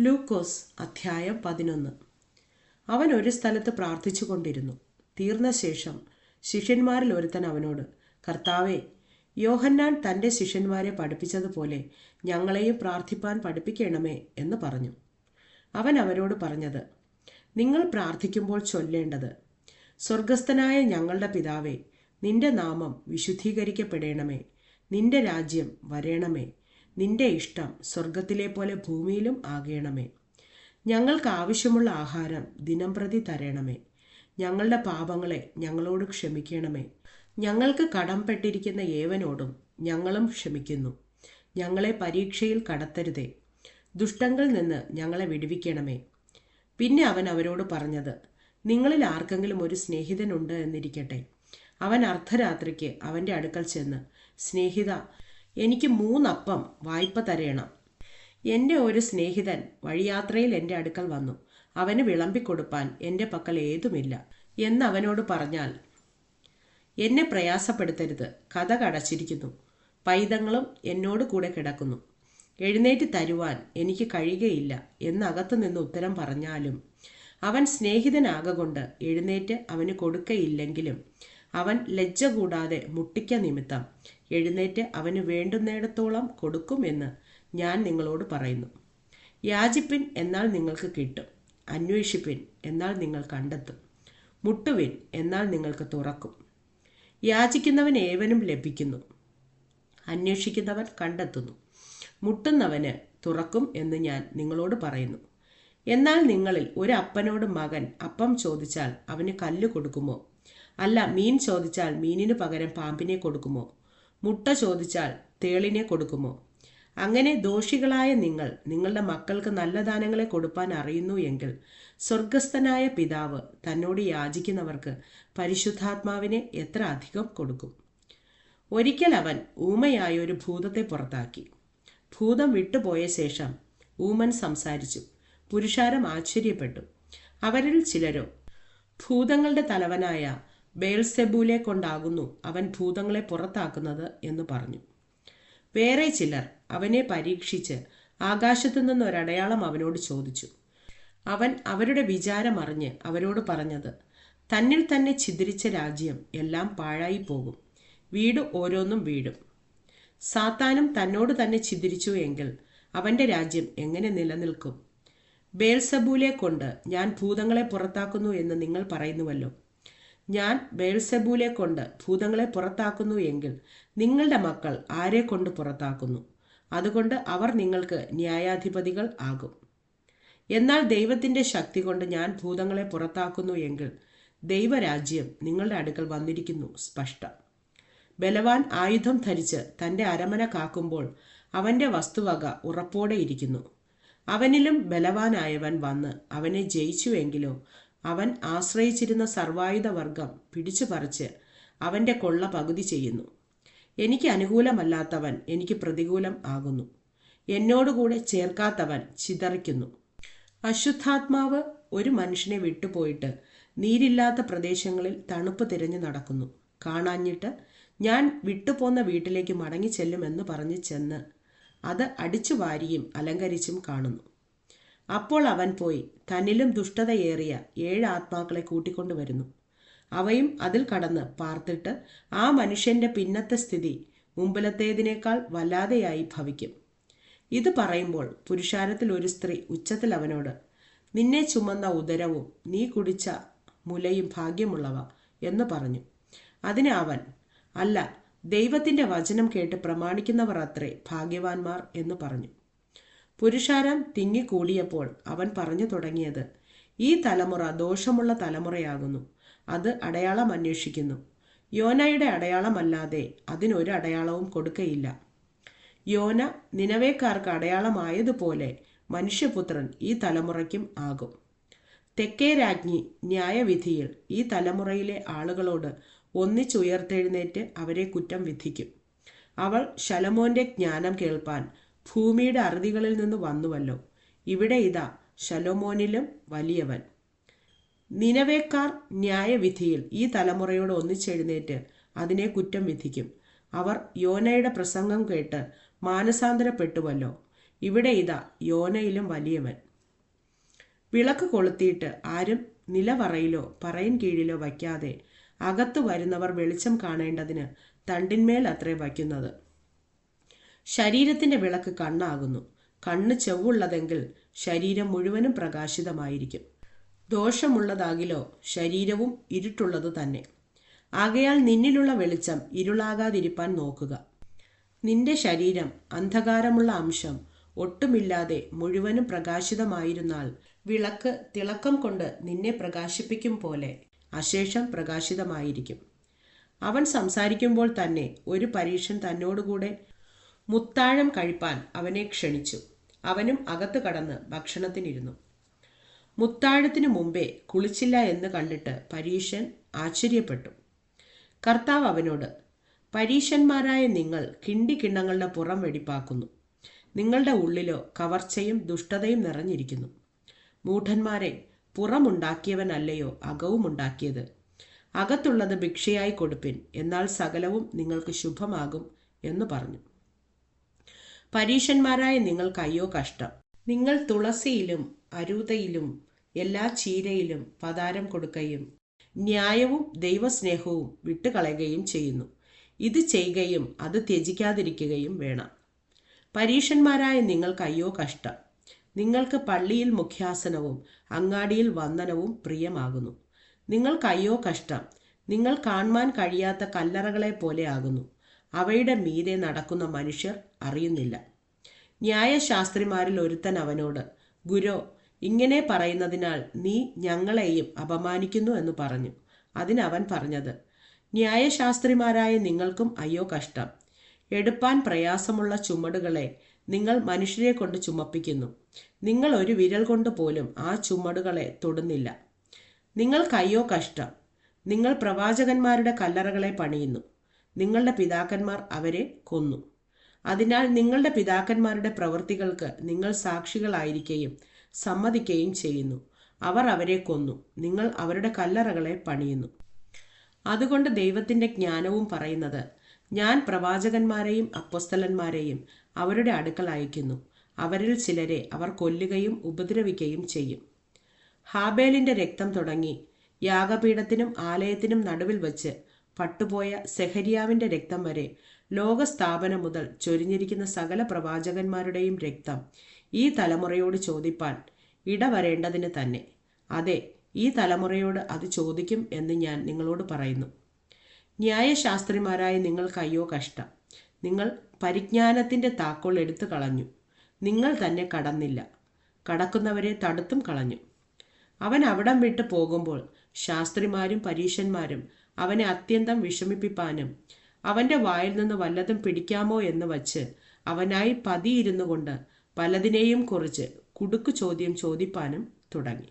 ലൂക്കോസ് അധ്യായം പതിനൊന്ന്. അവൻ ഒരു സ്ഥലത്ത് പ്രാർത്ഥിച്ചു കൊണ്ടിരുന്നു. തീർന്ന ശേഷം ശിഷ്യന്മാരിൽ ഒരുത്തൻ അവനോട് കർത്താവെ യോഹന്നാൻ തന്റെ ശിഷ്യന്മാരെ പഠിപ്പിച്ചതുപോലെ ഞങ്ങളെയും പ്രാർത്ഥിപ്പാൻ പഠിപ്പിക്കണമേ എന്ന് പറഞ്ഞു. അവൻ അവരോട് പറഞ്ഞത് നിങ്ങൾ പ്രാർത്ഥിക്കുമ്പോൾ ചൊല്ലേണ്ടത് സ്വർഗസ്ഥനായ ഞങ്ങളുടെ പിതാവേ നിന്റെ നാമം വിശുദ്ധീകരിക്കപ്പെടേണമേ നിന്റെ രാജ്യം വരേണമേ നിന്റെ ഇഷ്ടം സ്വർഗത്തിലെ പോലെ ഭൂമിയിലും ആകേണമേ. ഞങ്ങൾക്ക് ആവശ്യമുള്ള ആഹാരം ദിനംപ്രതി തരണമേ. ഞങ്ങളുടെ പാപങ്ങളെ ഞങ്ങളോട് ക്ഷമിക്കണമേ. ഞങ്ങൾക്ക് കടംപെട്ടിരിക്കുന്ന ഏവനോടും ഞങ്ങളും ക്ഷമിക്കുന്നു. ഞങ്ങളെ പരീക്ഷയിൽ കടത്തരുതേ. ദുഷ്ടങ്ങളിൽ നിന്ന് ഞങ്ങളെ വിടുവിക്കണമേ. പിന്നെ അവൻ അവരോട് പറഞ്ഞത് നിങ്ങളിൽ ആർക്കെങ്കിലും ഒരു സ്നേഹിതനുണ്ട് എന്നിരിക്കട്ടെ. അവൻ അർദ്ധരാത്രിക്ക് അവന്റെ അടുക്കൽ ചെന്ന് സ്നേഹിത എനിക്ക് മൂന്നപ്പം വായ്പ തരയണം എന്റെ ഒരു സ്നേഹിതൻ വഴിയാത്രയിൽ എന്റെ അടുക്കൽ വന്നു. അവന് വിളമ്പിക്കൊടുപ്പാൻ എന്റെ പക്കൽ ഏതുമില്ല. എന്ന് അവനോട് പറഞ്ഞാൽ എന്നെ പ്രയാസപ്പെടുത്തരുത്. കഥ കടച്ചിരിക്കുന്നു. പൈതങ്ങളും എന്നോട് കൂടെ കിടക്കുന്നു. എഴുന്നേറ്റ് തരുവാൻ എനിക്ക് കഴിയുകയില്ല. എന്നകത്തു നിന്ന് ഉത്തരം പറഞ്ഞാലും അവൻ സ്നേഹിതനാകൊണ്ട് എഴുന്നേറ്റ് അവന് കൊടുക്കയില്ലെങ്കിലും അവൻ ലജ്ജ കൂടാതെ മുട്ടിക്ക നിമിത്തം. എഴുന്നേറ്റ് അവന് വേണ്ടുന്നിടത്തോളം കൊടുക്കുമെന്ന് ഞാൻ നിങ്ങളോട് പറയുന്നു. യാചിപ്പിൻ എന്നാൽ നിങ്ങൾക്ക് കിട്ടും. അന്വേഷിപ്പിൻ എന്നാൽ നിങ്ങൾ കണ്ടെത്തും. മുട്ടുവിൻ എന്നാൽ നിങ്ങൾക്ക് തുറക്കും. യാചിക്കുന്നവൻ ഏവനും ലഭിക്കുന്നു. അന്വേഷിക്കുന്നവൻ കണ്ടെത്തുന്നു. മുട്ടുന്നവന് തുറക്കും എന്ന് ഞാൻ നിങ്ങളോട് പറയുന്നു. എന്നാൽ നിങ്ങളിൽ ഒരു അപ്പനോട് മകൻ അപ്പം ചോദിച്ചാൽ അവന് കല്ല് കൊടുക്കുമോ? അല്ല മീൻ ചോദിച്ചാൽ മീനിനു പകരം പാമ്പിനെ കൊടുക്കുമോ? മുട്ട ചോദിച്ചാൽ തേളിനെ കൊടുക്കുമോ? അങ്ങനെ ദോഷികളായ നിങ്ങൾ നിങ്ങളുടെ മക്കൾക്ക് നല്ല ദാനങ്ങളെ കൊടുക്കാൻ അറിയുന്നു എങ്കിൽ സ്വർഗസ്ഥനായ പിതാവ് തന്നോട് യാചിക്കുന്നവർക്ക് പരിശുദ്ധാത്മാവിനെ എത്ര അധികം കൊടുക്കും? ഒരിക്കൽ അവൻ ഊമയായ ഒരു ഭൂതത്തെ പുറത്താക്കി. ഭൂതം വിട്ടുപോയ ശേഷം ഊമൻ സംസാരിച്ചു. പുരുഷാരം ആശ്ചര്യപ്പെട്ടു. അവരിൽ ചിലരോ ഭൂതങ്ങളുടെ തലവനായ ബേൽസെബൂലെ കൊണ്ടാകുന്നു അവൻ ഭൂതങ്ങളെ പുറത്താക്കുന്നത് എന്ന് പറഞ്ഞു. വേറെ ചിലർ അവനെ പരീക്ഷിച്ച് ആകാശത്തു നിന്ന് ഒരടയാളം അവനോട് ചോദിച്ചു. അവൻ അവരുടെ വിചാരം അറിഞ്ഞ് അവരോട് പറഞ്ഞത് തന്നിൽ തന്നെ ഛിദ്രിച്ച രാജ്യം എല്ലാം പാഴായി പോകും. വീട് ഓരോന്നും വീടും സാത്താനും തന്നോട് തന്നെ ഛിദ്രിച്ചു എങ്കിൽ അവന്റെ രാജ്യം എങ്ങനെ നിലനിൽക്കും? ബേൽസബൂലെ കൊണ്ട് ഞാൻ ഭൂതങ്ങളെ പുറത്താക്കുന്നു എന്ന് നിങ്ങൾ പറയുന്നുവല്ലോ. ഞാൻ ബേൽസെബൂലെ കൊണ്ട് ഭൂതങ്ങളെ പുറത്താക്കുന്നു എങ്കിൽ നിങ്ങളുടെ മക്കൾ ആരെ കൊണ്ട് പുറത്താക്കുന്നു? അതുകൊണ്ട് അവർ നിങ്ങൾക്ക് ന്യായാധിപതികൾ ആകും. എന്നാൽ ദൈവത്തിന്റെ ശക്തി കൊണ്ട് ഞാൻ ഭൂതങ്ങളെ പുറത്താക്കുന്നു എങ്കിൽ ദൈവരാജ്യം നിങ്ങളുടെ അടുക്കൽ വന്നിരിക്കുന്നു സ്പഷ്ടം. ബലവാൻ ആയുധം ധരിച്ച് തന്റെ അരമന കാക്കുമ്പോൾ അവന്റെ വസ്തുവക ഉറപ്പോടെ ഇരിക്കുന്നു. അവനിലും ബലവാനായവൻ വന്ന് അവനെ ജയിച്ചുവെങ്കിലോ അവൻ ആശ്രയിച്ചിരുന്ന സർവായുധവർഗം പിടിച്ചു പറിച്ച് അവന്റെ കൊള്ള പകുതി ചെയ്യുന്നു. എനിക്ക് അനുകൂലമല്ലാത്തവൻ എനിക്ക് പ്രതികൂലം ആകുന്നു. എന്നോടുകൂടെ ചേർക്കാത്തവൻ ചിതറിക്കുന്നു. അശുദ്ധാത്മാവ് ഒരു മനുഷ്യനെ വിട്ടുപോയിട്ട് നീരില്ലാത്ത പ്രദേശങ്ങളിൽ തണുപ്പ് തിരഞ്ഞു നടക്കുന്നു. കാണാഞ്ഞിട്ട് ഞാൻ വിട്ടുപോന്ന വീട്ടിലേക്ക് മടങ്ങി ചെല്ലുമെന്ന് പറഞ്ഞ് ചെന്ന് അത് അടിച്ചു വാരിയും അലങ്കരിച്ചും കാണുന്നു. അപ്പോൾ അവൻ പോയി. തന്നിലും ദുഷ്ടതയേറിയ ഏഴ് ആത്മാക്കളെ കൂട്ടിക്കൊണ്ടുവരുന്നു അവയും അതിൽ കടന്ന് പാർത്തിട്ട് ആ മനുഷ്യന്റെ പിന്നത്തെ സ്ഥിതി മുമ്പിലത്തേതിനേക്കാൾ വല്ലാതെയായി ഭവിക്കും. ഇത് പറയുമ്പോൾ പുരുഷാരത്തിൽ ഒരു സ്ത്രീ ഉച്ചത്തിൽ അവനോട് നിന്നെ ചുമന്ന ഉദരവും നീ കുടിച്ച മുലയും ഭാഗ്യമുള്ളവ എന്ന് പറഞ്ഞു. അതിന് അവൻ അല്ല ദൈവത്തിന്റെ വചനം കേട്ട് പ്രമാണിക്കുന്നവർ അത്രേ ഭാഗ്യവാന്മാർ എന്ന് പറഞ്ഞു. പുരുഷാരം തിങ്ങിക്കൂടിയപ്പോൾ അവൻ പറഞ്ഞു തുടങ്ങിയത് ഈ തലമുറ ദോഷമുള്ള തലമുറയാകുന്നു. അത് അടയാളം അന്വേഷിക്കുന്നു. യോനയുടെ അടയാളമല്ലാതെ അതിനൊരു അടയാളവും കൊടുക്കയില്ല. യോന നിലവേക്കാർക്ക് അടയാളമായതുപോലെ മനുഷ്യപുത്രൻ ഈ തലമുറയ്ക്കും ആകും. തെക്കേ രാജ്ഞി ന്യായവിധിയിൽ ഈ തലമുറയിലെ ആളുകളോട് ഒന്നിച്ചുയർത്തെഴുന്നേറ്റ് അവരെ കുറ്റം വിധിക്കും. അവൾ ശലമോന്റെ ജ്ഞാനം കേൾപ്പാൻ ഭൂമിയുടെ അറുതികളിൽ നിന്ന് വന്നുവല്ലോ. ഇവിടെ ഇതാ ശലോമോനിലും വലിയവൻ. നിനവേക്കാർ ന്യായവിധിയിൽ ഈ തലമുറയോട് ഒന്നിച്ചെഴുന്നേറ്റ് അതിനെ കുറ്റം വിധിക്കും. അവർ യോനയുടെ പ്രസംഗം കേട്ട് മാനസാന്തരപ്പെട്ടുവല്ലോ. ഇവിടെ ഇതാ യോനയിലും വലിയവൻ. വിളക്ക് കൊളുത്തിയിട്ട് ആരും നിലവറയിലോ പറയിൻ കീഴിലോ വയ്ക്കാതെ അകത്തു വരുന്നവർ വെളിച്ചം കാണേണ്ടതിന് തണ്ടിന്മേൽ അത്രേ വയ്ക്കുന്നത്. ശരീരത്തിന്റെ വിളക്ക് കണ്ണാകുന്നു. കണ്ണ് ചെവുള്ളതെങ്കിൽ ശരീരം മുഴുവനും പ്രകാശിതമായിരിക്കും. ദോഷമുള്ളതാകിലോ ശരീരവും ഇരുട്ടുള്ളത് തന്നെ. ആകയാൽ നിന്നിലുള്ള വെളിച്ചം ഇരുളാകാതിരിപ്പാൻ നോക്കുക. നിന്റെ ശരീരം അന്ധകാരമുള്ള അംശം ഒട്ടുമില്ലാതെ മുഴുവനും പ്രകാശിതമായിരുന്നാൽ വിളക്ക് തിളക്കം കൊണ്ട് നിന്നെ പ്രകാശിപ്പിക്കും പോലെ അശേഷം പ്രകാശിതമായിരിക്കും. അവൻ സംസാരിക്കുമ്പോൾ തന്നെ ഒരു പരീക്ഷൻ തന്നോടുകൂടെ മുത്താഴം കഴിപ്പാൻ അവനെ ക്ഷണിച്ചു. അവനും അകത്ത് കടന്ന് ഭക്ഷണത്തിനിരുന്നു. മുത്താഴത്തിനു മുമ്പേ കുളിച്ചില്ല എന്ന് കണ്ടിട്ട് പരീശൻ ആശ്ചര്യപ്പെട്ടു. കർത്താവ് അവനോട് പരീശന്മാരായ നിങ്ങൾ കിണ്ടി കിണ്ണങ്ങളുടെ പുറം വെടിപ്പാക്കുന്നു. നിങ്ങളുടെ ഉള്ളിലോ കവർച്ചയും ദുഷ്ടതയും നിറഞ്ഞിരിക്കുന്നു. മൂഢന്മാരെ പുറമുണ്ടാക്കിയവനല്ലയോ അകവുമുണ്ടാക്കിയത് അകത്തുള്ളത് ഭിക്ഷയായി കൊടുപ്പിൻ എന്നാൽ സകലവും നിങ്ങൾക്ക് ശുഭമാകും എന്ന് പറഞ്ഞു. പരീശന്മാരായ നിങ്ങൾക്കയ്യോ കഷ്ടം. നിങ്ങൾ തുളസിയിലും അരൂതയിലും എല്ലാ ചീരയിലും പതാരം കൊടുക്കുകയും ന്യായവും ദൈവസ്നേഹവും വിട്ടുകളയുകയും ചെയ്യുന്നു. ഇത് ചെയ്യുകയും അത് ത്യജിക്കാതിരിക്കുകയും വേണം. പരീഷന്മാരായ നിങ്ങൾക്കയ്യോ കഷ്ടം. നിങ്ങൾക്ക് പള്ളിയിൽ മുഖ്യാസനവും അങ്ങാടിയിൽ വന്ദനവും പ്രിയമാകുന്നു. നിങ്ങൾക്കയ്യോ കഷ്ടം. നിങ്ങൾ കാണുവാൻ കഴിയാത്ത കല്ലറകളെ പോലെ ആകുന്നു. അവയുടെ മീതെ നടക്കുന്ന മനുഷ്യർ അറിയുന്നില്ല. ന്യായശാസ്ത്രിമാരിൽ ഒരുത്തൻ അവനോട് ഗുരോ ഇങ്ങനെ പറയുന്നതിനാൽ നീ ഞങ്ങളെയും അപമാനിക്കുന്നു എന്ന് പറഞ്ഞു. അതിനവൻ പറഞ്ഞത് ന്യായശാസ്ത്രിമാരായ നിങ്ങൾക്കും അയ്യോ കഷ്ടം. എടുപ്പാൻ പ്രയാസമുള്ള ചുമടുകളെ നിങ്ങൾ മനുഷ്യരെ കൊണ്ട് ചുമപ്പിക്കുന്നു. നിങ്ങൾ ഒരു വിരൽ കൊണ്ട് പോലും ആ ചുമടുകളെ തൊടുന്നില്ല. നിങ്ങൾക്കയ്യോ കഷ്ടം. നിങ്ങൾ പ്രവാചകന്മാരുടെ കല്ലറകളെ പണിയുന്നു. നിങ്ങളുടെ പിതാക്കന്മാർ അവരെ കൊന്നു. അതിനാൽ നിങ്ങളുടെ പിതാക്കന്മാരുടെ പ്രവൃത്തികൾക്ക് നിങ്ങൾ സാക്ഷികളായിരിക്കുകയും സമ്മതിക്കുകയും ചെയ്യുന്നു. അവർ അവരെ കൊന്നു. നിങ്ങൾ അവരുടെ കല്ലറകളെ പണിയുന്നു. അതുകൊണ്ട് ദൈവത്തിന്റെ ജ്ഞാനവും പറയുന്നത് ഞാൻ പ്രവാചകന്മാരെയും അപ്പസ്തലന്മാരെയും അവരുടെ അടുക്കൽ അയക്കുന്നു. അവരിൽ ചിലരെ അവർ കൊല്ലുകയും ഉപദ്രവിക്കുകയും ചെയ്യും. ഹാബേലിന്റെ രക്തം തുടങ്ങി യാഗപീഠത്തിനും ആലയത്തിനും നടുവിൽ വച്ച് പട്ടുപോയ സെഹരിയാവിന്റെ രക്തം വരെ ലോകസ്ഥാപനം മുതൽ ചൊരിഞ്ഞിരിക്കുന്ന സകല പ്രവാചകന്മാരുടെയും രക്തം ഈ തലമുറയോട് ചോദിപ്പാൻ ഇടവരേണ്ടതിന് തന്നെ. അതെ ഈ തലമുറയോട് അത് ചോദിക്കും എന്ന് ഞാൻ നിങ്ങളോട് പറയുന്നു. ന്യായശാസ്ത്രിമാരായ നിങ്ങൾക്ക് അയ്യോ കഷ്ടം. നിങ്ങൾ പരിജ്ഞാനത്തിന്റെ താക്കോൽ എടുത്തു കളഞ്ഞു. നിങ്ങൾ തന്നെ കടന്നില്ല. കടക്കുന്നവരെ തടുത്തും കളഞ്ഞു. അവൻ അവിടം വിട്ട് പോകുമ്പോൾ ശാസ്ത്രിമാരും പരീശന്മാരും അവനെ അത്യന്തം വിഷമിപ്പിപ്പാനും അവന്റെ വായിൽ നിന്ന് വല്ലതും പിടിക്കാമോ എന്ന് വച്ച് അവനായി പതിയിരുന്നു കൊണ്ട് പലതിനെയും കുറിച്ച് കുടുക്കു ചോദ്യം ചോദിപ്പാനും തുടങ്ങി.